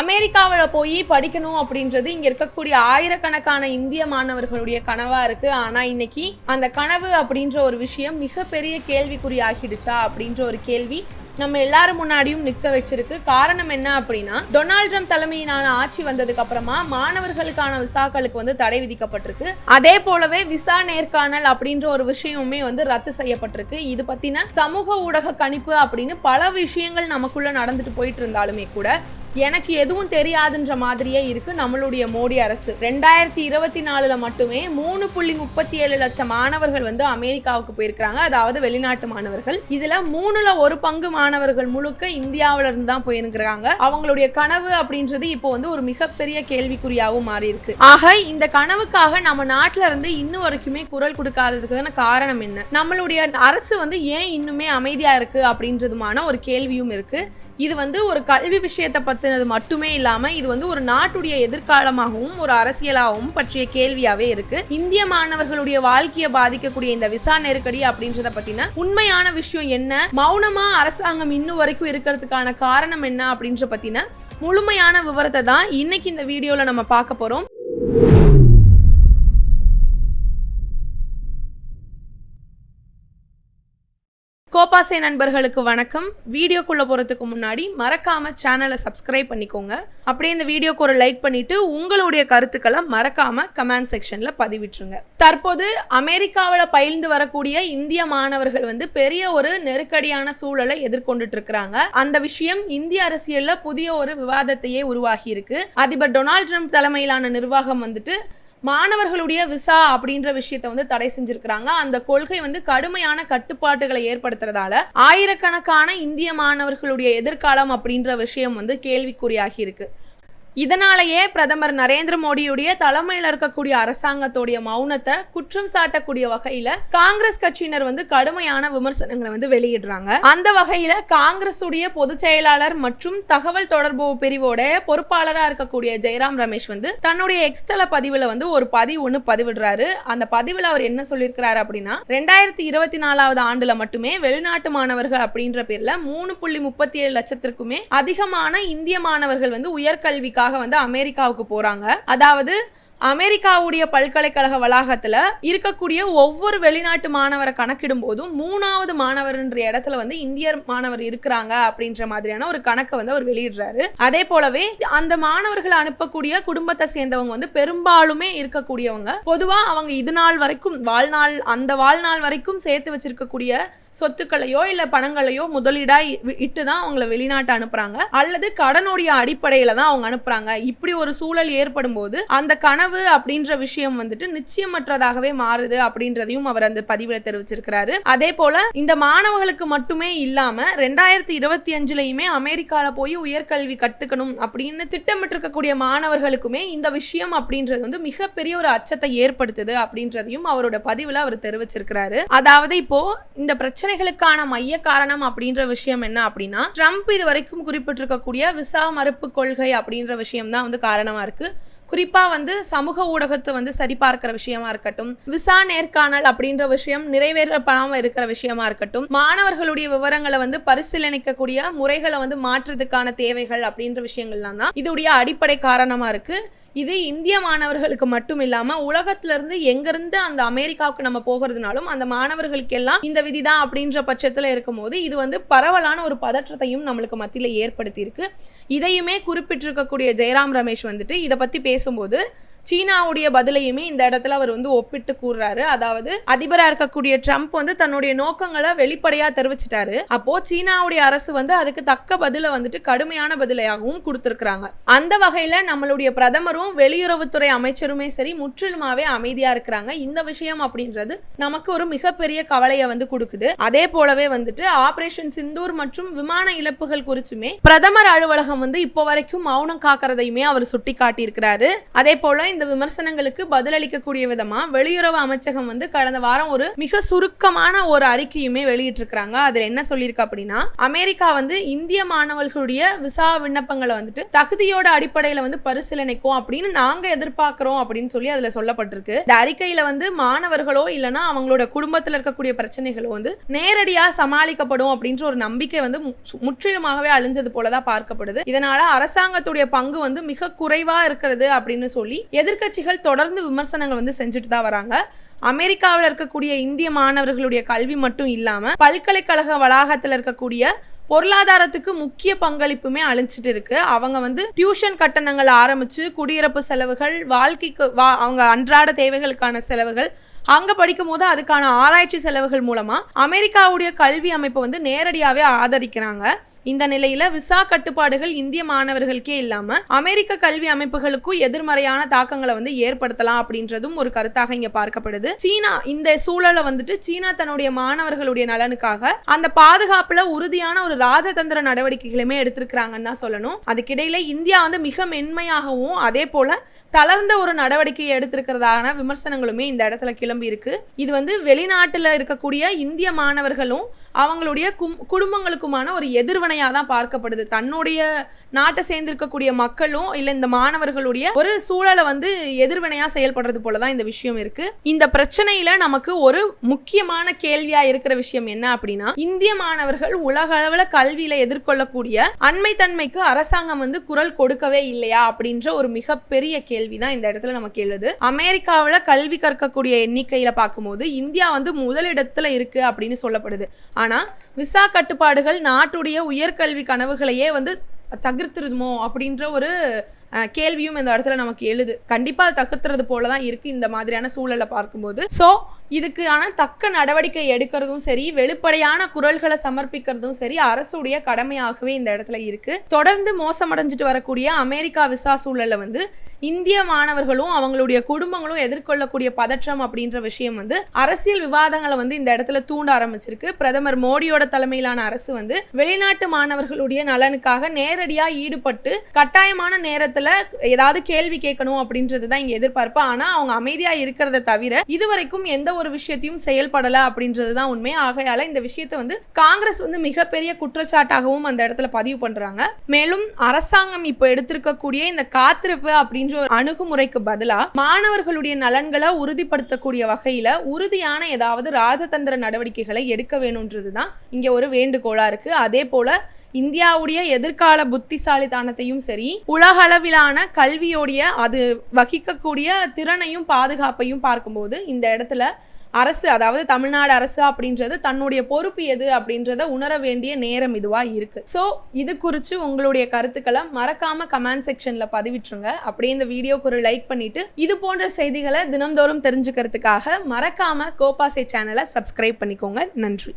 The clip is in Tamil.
அமெரிக்காவில் போய் படிக்கணும் அப்படின்றது இங்க இருக்கக்கூடிய ஆயிரக்கணக்கான இந்திய மாணவர்களுடைய கனவா இருக்கு. ஆனா இன்னைக்கு அந்த கனவு அப்படின்ற ஒரு விஷயம் மிகப்பெரிய கேள்விக்குறி ஆகிடுச்சா அப்படின்ற ஒரு கேள்வி நம்ம எல்லாரும் முன்னாடியும் நிற்க வச்சிருக்கு. காரணம் என்ன அப்படின்னா டொனால்ட் ட்ரம்ப் தலைமையிலான ஆட்சி வந்ததுக்கு அப்புறமா மாணவர்களுக்கான விசாக்களுக்கு வந்து தடை விதிக்கப்பட்டிருக்கு. அதே போலவே விசா நேர்காணல் அப்படின்ற ஒரு விஷயமுமே வந்து ரத்து செய்யப்பட்டிருக்கு. இது பத்தின சமூக ஊடக கணிப்பு அப்படின்னு பல விஷயங்கள் நமக்குள்ள நடந்துட்டு போயிட்டு இருந்தாலுமே கூட எனக்கு எதுவும் தெரியாதுன்ற மாதிரியே இருக்கு நம்மளுடைய மோடி அரசு. ரெண்டாயிரத்தி இருபத்தி நாலுல மட்டுமே மூணு புள்ளி முப்பத்தி ஏழு லட்சம் மாணவர்கள் வந்து அமெரிக்காவுக்கு போயிருக்கிறாங்க. அதாவது வெளிநாட்டு மாணவர்கள். இதுல மூணுல ஒரு பங்கு மாணவர்கள் முழுக்க இந்தியாவில இருந்து தான் போயிருக்கிறாங்க. அவங்களுடைய கனவு அப்படின்றது இப்போ வந்து ஒரு மிகப்பெரிய கேள்விக்குறியாகவும் மாறி இருக்கு ஆக இந்த கனவுக்காக நம்ம நாட்டுல இருந்து இன்னும் வரைக்குமே குரல் கொடுக்காததுக்கான காரணம் என்ன? நம்மளுடைய அரசு வந்து ஏன் இன்னுமே அமைதியா இருக்கு அப்படின்றதுமான ஒரு கேள்வியும் இருக்கு. இது வந்து ஒரு கல்வி விஷயத்தை பற்றினது மட்டுமே இல்லாமல் இது வந்து ஒரு நாட்டுடைய எதிர்காலமாகவும் ஒரு அரசியலாகவும் பற்றிய கேள்வியாகவே இருக்கு. இந்திய மாணவர்களுடைய வாழ்க்கையை பாதிக்கக்கூடிய இந்த விசா நெருக்கடி அப்படின்றத பற்றின உண்மையான விஷயம் என்ன? மௌனமா அரசாங்கம் இன்னும் வரைக்கும் இருக்கிறதுக்கான காரணம் என்ன அப்படின்ற பற்றின முழுமையான விவரத்தை தான் இன்னைக்கு இந்த வீடியோவில் நம்ம பார்க்க போகிறோம் கோபாசே நண்பர்களுக்கு வணக்கம். வீடியோக்குள்ளே போகிறதுக்கு முன்னாடி மறக்காம சேனலை சப்ஸ்கிரைப் பண்ணிக்கோங்க. அப்படியே இந்த வீடியோக்கு ஒரு லைக் பண்ணிவிட்டு உங்களுடைய கருத்துக்களை மறக்காமல் கமெண்ட் செக்ஷனில் பதிவிட்டுருங்க. தற்போது அமெரிக்காவில் பயில்ந்து வரக்கூடிய இந்திய மாணவர்கள் வந்து பெரிய ஒரு நெருக்கடியான சூழலை எதிர்கொண்டுட்டு இருக்கிறாங்க அந்த விஷயம் இந்திய அரசியலில் புதிய ஒரு விவாதத்தையே உருவாகியிருக்கு. அதிபர் டொனால்ட் ட்ரம்ப் தலைமையிலான நிர்வாகம் வந்துட்டு மாணவர்களுடைய விசா அப்படின்ற விஷயத்தை வந்து தடை செஞ்சிருக்கிறாங்க. அந்த கொள்கை வந்து கடுமையான கட்டுப்பாட்டுகளை ஏற்படுத்துறதால ஆயிரக்கணக்கான இந்திய மாணவர்களுடைய எதிர்காலம் அப்படின்ற விஷயம் வந்து கேள்விக்குறியாகி இருக்கு. இதனாலேயே பிரதமர் நரேந்திர மோடியுடைய தலைமையில் இருக்கக்கூடிய அரசாங்கத்துடைய மௌனத்தை குற்றம் சாட்டக்கூடிய வகையில காங்கிரஸ் கட்சியினர் வந்து கடுமையான விமர்சனங்களை வந்து வெளியிடுறாங்க. அந்த வகையில காங்கிரஸ் உடைய பொதுச் செயலாளர் மற்றும் தகவல் தொடர்பு பிரிவோட பொறுப்பாளரா இருக்கக்கூடிய ஜெயராம் ரமேஷ் வந்து தன்னுடைய எக்ஸ்தல பதிவுல வந்து ஒரு பதிவு ஒன்று பதிவிடுறாரு. அந்த பதிவுல அவர் என்ன சொல்லியிருக்கிறாரு அப்படின்னா ரெண்டாயிரத்தி இருபத்தி நாலாவது ஆண்டுல மட்டுமே வெளிநாட்டு மாணவர்கள் அப்படின்ற பேர்ல மூணு புள்ளி முப்பத்தி ஏழு லட்சத்திற்குமே அதிகமான இந்திய மாணவர்கள் வந்து உயர்கல்விக்கு உயர்கல்விக்காக வந்து அமெரிக்காவுக்கு போறாங்க. அதாவது அமெரிக்காவுடைய பல்கலைக்கழக வளாகத்துல இருக்கக்கூடிய ஒவ்வொரு வெளிநாட்டு மாணவரை கணக்கிடும் போதும் மூணாவது மாணவர்ன்ற இடத்துல வந்து இந்தியர் மாணவர் இருக்கிறாங்க அப்படின்ற மாதிரியான ஒரு கணக்கை வந்து அவர் வெளியிடுறாரு. அதே போலவே அந்த மாணவர்களை அனுப்பக்கூடிய குடும்பத்தை சேர்ந்தவங்க வந்து பெரும்பாலுமே இருக்கக்கூடியவங்க. பொதுவா அவங்க இது நாள் வரைக்கும் வாழ்நாள் அந்த வாழ்நாள் வரைக்கும் சேர்த்து வச்சிருக்கக்கூடிய சொத்துக்களையோ இல்ல பணங்களையோ முதலீடா இட்டு தான் அவங்கள வெளிநாட்டு அனுப்புறாங்க. அல்லது கடனுடைய அடிப்படையில தான் அவங்க அனுப்புறாங்க. இப்படி ஒரு சூழல் ஏற்படும் போது அந்த கனவு அப்படின்ற விஷயம் வந்துட்டு நிச்சயமற்றதாகவே மாறுது அப்படின்றதையும் அவர் அந்த பதிவில் தெரிவிச்சிருக்கிறாரு. அதே போல இந்த மாணவர்களுக்கு மட்டுமே இல்லாம ரெண்டாயிரத்தி இருபத்தி அஞ்சுலயுமே அமெரிக்கால போய் உயர்கல்வி கத்துக்கணும் அப்படின்னு திட்டமிட்டு இருக்கக்கூடிய மாணவர்களுக்குமே இந்த விஷயம் அப்படின்றது வந்து மிகப்பெரிய ஒரு அச்சத்தை ஏற்படுத்துது அப்படின்றதையும் அவரோட பதிவுல அவர் தெரிவிச்சிருக்கிறாரு. அதாவது இப்போ இந்த பிரச்சனைகளுக்கான மைய காரணம் அப்படின்ற விஷயம் என்ன அப்படின்னா ட்ரம்ப் இது வரைக்கும் குறிப்பிட்டிருக்கக்கூடிய விசா மறுப்பு கொள்கை அப்படின்ற விஷயம் தான் வந்து காரணமா இருக்கு. குறிப்பாக வந்து சமூக ஊடகத்தை வந்து சரிபார்க்கிற விஷயமா இருக்கட்டும் விசா நேர்காணல் அப்படின்ற விஷயம் நிறைவேறப்படாமல் இருக்கிற விஷயமா இருக்கட்டும் மாணவர்களுடைய விவரங்களை வந்து பரிசீலனைக்கக்கூடிய முறைகளை வந்து மாற்றுறதுக்கான தேவைகள் அப்படின்ற விஷயங்கள்லாம் தான் இதோடைய அடிப்படை காரணமாக இருக்கு. இது இந்திய மாணவர்களுக்கு மட்டும் இல்லாமல் உலகத்துல இருந்து எங்கிருந்து அந்த அமெரிக்காவுக்கு நம்ம போகிறதுனாலும் அந்த மாணவர்களுக்கு எல்லாம் இந்த விதிதான் அப்படின்ற பட்சத்தில் இருக்கும்போது இது வந்து பரவலான ஒரு பதற்றத்தையும் நம்மளுக்கு மத்தியில் ஏற்படுத்தியிருக்கு. இதையுமே குறிப்பிட்டிருக்கக்கூடிய ஜெயராம் ரமேஷ் வந்துட்டு இதை பற்றி பேச பேசும்போது சீனாவுடைய பதிலையுமே இந்த இடத்துல அவர் வந்து ஒப்பிட்டு கூறுறாரு. அதாவது அதிபரா இருக்கக்கூடிய ட்ரம்ப் வந்து தன்னுடைய நோக்கங்களை வெளிப்படையா தெரிவிச்சிட்டாரு. அப்போ சீனாவுடைய அரசு வந்து அதுக்கு தக்க பதில வந்துட்டு கடுமையான பதிலையாகவும் கொடுத்திருக்கிறாங்க. அந்த வகையில நம்மளுடைய பிரதமரும் வெளியுறவுத்துறை அமைச்சருமே சரி முற்றிலுமாவே அமைதியா இருக்கிறாங்க. இந்த விஷயம் அப்படின்றது நமக்கு ஒரு மிகப்பெரிய கவலையை வந்து கொடுக்குது. அதே போலவே வந்துட்டு ஆபரேஷன் சிந்தூர் மற்றும் விமான இழப்புகள் குறிச்சுமே பிரதமர் அலுவலகம் வந்து இப்போ வரைக்கும் மௌனம் காக்கிறதையுமே அவர் சுட்டி காட்டியிருக்கிறாரு அதே போல இந்த இந்த விமர்சனங்களுக்கு பதிலளிக்கக்கூடிய விதமா வெளியுறவு அமைச்சகம் வந்து கடந்த வாரம் ஒரு மிக சுருக்கமான ஒரு அறிக்கையுமே வெளியிட்டிருக்கிறாங்க. அதுல என்ன சொல்லியிருக்கு அப்படின்னா அமெரிக்கா வந்து இந்திய மாணவர்களுடைய விசா விண்ணப்பங்களை வந்துட்டு தகுதியோட அடிப்படையில வந்து பரிசீலனைக்கும் அப்படின்னு நாங்க எதிர்பார்க்கிறோம் அப்படின்னு சொல்லி அதுல சொல்லப்பட்டிருக்கு. இந்த அறிக்கையில வந்து மாணவர்களோ இல்லைன்னா அவங்களோட குடும்பத்துல இருக்கக்கூடிய பிரச்சனைகளோ வந்து நேரடியா சமாளிக்கப்படும் அப்படின்ற ஒரு நம்பிக்கை வந்து முற்றிலுமாகவே அழிஞ்சது போலதான் பார்க்கப்படுது. இதனால அரசாங்கத்துடைய பங்கு வந்து மிக குறைவா இருக்கிறது அப்படின்னு சொல்லி எதிர்க்கட்சிகள் தொடர்ந்து விமர்சனங்கள் வந்து செஞ்சுட்டு தான் வராங்க. அமெரிக்காவில் இருக்கக்கூடிய இந்திய மாணவர்களுடைய கல்வி மட்டும் இல்லாமல் பல்கலைக்கழக வளாகத்தில் இருக்கக்கூடிய பொருளாதாரத்துக்கு முக்கிய பங்களிப்புமே அழிஞ்சிட்டு இருக்கு. அவங்க வந்து டியூஷன் கட்டணங்கள் ஆரம்பிச்சு குடியிருப்பு செலவுகள் வாழ்க்கைக்கு வா அவங்க அன்றாட தேவைகளுக்கான செலவுகள் அங்க படிக்கும் போது அதுக்கான ஆராய்ச்சி செலவுகள் மூலமா அமெரிக்காவுடைய கல்வி அமைப்பை வந்து நேரடியாவே ஆதரிக்கிறாங்க. இந்த நிலையில விசா கட்டுப்பாடுகள் இந்திய மாணவர்களுக்கே இல்லாம அமெரிக்க கல்வி அமைப்புகளுக்கும் எதிர்மறையான தாக்கங்களை வந்து ஏற்படுத்தலாம் அப்படின்றதும் ஒரு கருத்தாக இங்க பார்க்கப்படுது. சீனா இந்த சூழலை வந்துட்டு சீனா தன்னுடைய மாணவர்களுடைய நலனுக்காக அந்த பாதுகாப்புல உறுதியான ஒரு ராஜதந்திர நடவடிக்கைகளுமே எடுத்திருக்கிறாங்கன்னு தான் சொல்லணும். அதுக்கிடையில இந்தியா வந்து மிக மென்மையாகவும் அதே போல தளர்ந்த ஒரு நடவடிக்கையை எடுத்திருக்கிறதான விமர்சனங்களுமே இந்த இடத்துல கிளம்பி இருக்கு. இது வந்து வெளிநாட்டுல இருக்கக்கூடிய இந்திய மாணவர்களும் அவங்களுடைய குடும்பங்களுக்குமான ஒரு எதிர்வினையாக தான் பார்க்கப்படுது. தன்னுடைய நாட்டை சேர்ந்திருக்கக்கூடிய மக்களும் இல்லை இந்த மாணவர்களுடைய ஒரு சூழலை வந்து எதிர்வினையாக செயல்படுறது போல தான் இந்த விஷயம் இருக்கு. இந்த பிரச்சனையில நமக்கு ஒரு முக்கியமான கேள்வியா இருக்கிற விஷயம் என்ன அப்படின்னா இந்திய மாணவர்கள் உலக அளவில் கல்வியில எதிர்கொள்ளக்கூடிய அண்மை தன்மைக்கு அரசாங்கம் வந்து குரல் கொடுக்கவே இல்லையா அப்படின்ற ஒரு மிகப்பெரிய கேள்வி தான் இந்த இடத்துல நமக்கு எழுது அமெரிக்காவில் கல்வி கற்கக்கூடிய எண்ணிக்கையில பார்க்கும்போது இந்தியா வந்து முதலிடத்துல இருக்கு அப்படின்னு சொல்லப்படுது. ஆனா விசா கட்டுப்பாடுகள் நாட்டுடைய உயர்கல்வி கனவுகளையே வந்து தகர்த்துருதுமோ அப்படின்ற ஒரு கேள்வியும் இந்த இடத்துல நமக்கு எழுது. கண்டிப்பாக அது தகர்த்துறது போல தான் இருக்குது இந்த மாதிரியான சூழலை பார்க்கும்போது. ஸோ இதுக்கு ஆனால் தக்க நடவடிக்கை எடுக்கிறதும் சரி வெளிப்படையான குரல்களை சமர்ப்பிக்கிறதும் சரி அரசுடைய கடமையாகவே இந்த இடத்துல இருக்கு. தொடர்ந்து மோசமடைஞ்சிட்டு வரக்கூடிய அமெரிக்கா விசா சூழல்ல வந்து இந்திய மாணவர்களும் அவங்களுடைய குடும்பங்களும் எதிர்கொள்ளக்கூடிய பதற்றம் அப்படின்ற விஷயம் வந்து அரசியல் விவாதங்களை வந்து இந்த இடத்துல தூண்ட ஆரம்பிச்சிருக்கு. பிரதமர் மோடியோட தலைமையிலான அரசு வந்து வெளிநாட்டு மாணவர்களுடைய நலனுக்காக நேரடியா ஈடுபட்டு கட்டாயமான நேரத்துல ஏதாவது கேள்வி கேட்கணும் அப்படின்றது தான் இங்க எதிர்பார்ப்பு. ஆனா அவங்க அமைதியா இருக்கிறத தவிர இதுவரைக்கும் எந்த ஒரு விஷயத்தையும் செயல்படல அப்படின்றது தான் உண்மை. ஆகையால இந்த விஷயத்தை வந்து காங்கிரஸ் வந்து மிகப்பெரிய குற்றச்சாட்டாகவும் அந்த இடத்துல பதிவு பண்றாங்க. மேலும் அரசாங்கம் இப்போ எடுத்திருக்கக்கூடிய இந்த காத்திருப்பு அப்படின்ற ஒரு அணுகுமுறைக்கு பதிலாக மாணவர்களுடைய நலன்களை உறுதிப்படுத்தக்கூடிய வகையில உறுதியான ஏதாவது ராஜதந்திர நடவடிக்கைகளை எடுக்க வேணும்ன்றது தான் இங்க ஒரு வேண்டுகோளா இருக்கு. அதே போல இந்தியாவுடைய எதிர்கால புத்திசாலித்தனத்தையும் சரி உலக அளவிலான கல்வியோடைய அது வகிக்கக்கூடிய திறனையும் பாதுகாப்பையும் பார்க்கும்போது இந்த இடத்துல அரசு அதாவது தமிழ்நாடு அரசு அப்படின்றது தன்னுடைய பொறுப்பு எது அப்படின்றத உணர வேண்டிய நேரம் இதுவா இருக்கு. ஸோ இது குறித்து உங்களுடைய கருத்துக்களை மறக்காம கமெண்ட் செக்ஷன்ல பதிவிட்டுருங்க. அப்படியே இந்த வீடியோக்கு ஒரு லைக் பண்ணிட்டு இது போன்ற செய்திகளை தினந்தோறும் தெரிஞ்சுக்கிறதுக்காக மறக்காம கோபாசை சேனலை சப்ஸ்கிரைப் பண்ணிக்கோங்க. நன்றி.